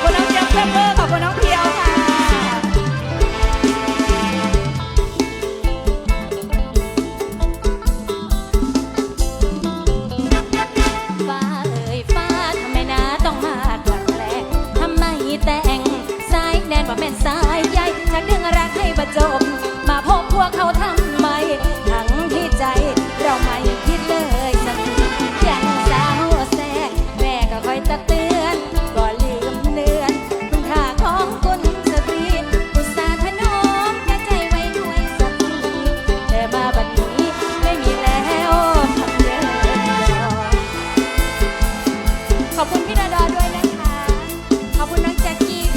Abonate a Pepper. ขอบคุณพี่ดาดอด้วยนะคะ ขอบคุณน้องแจ็คกี้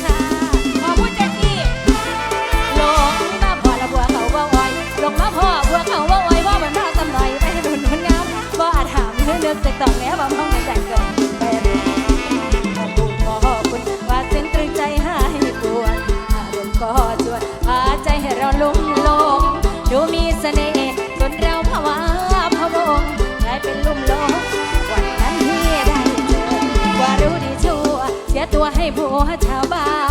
ตัวให้ผัวชาวบ้าน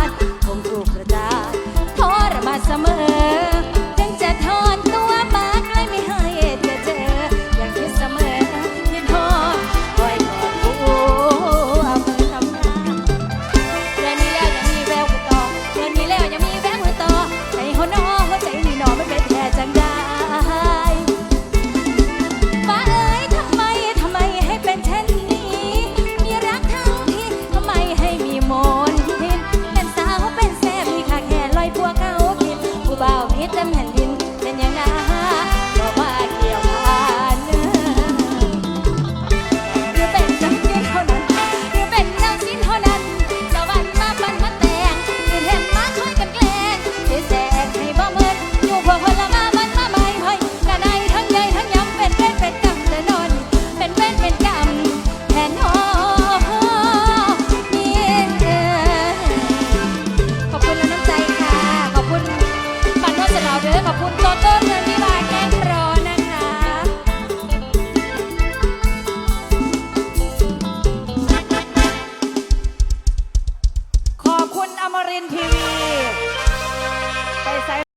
them and อมรินทีวี ไปใส่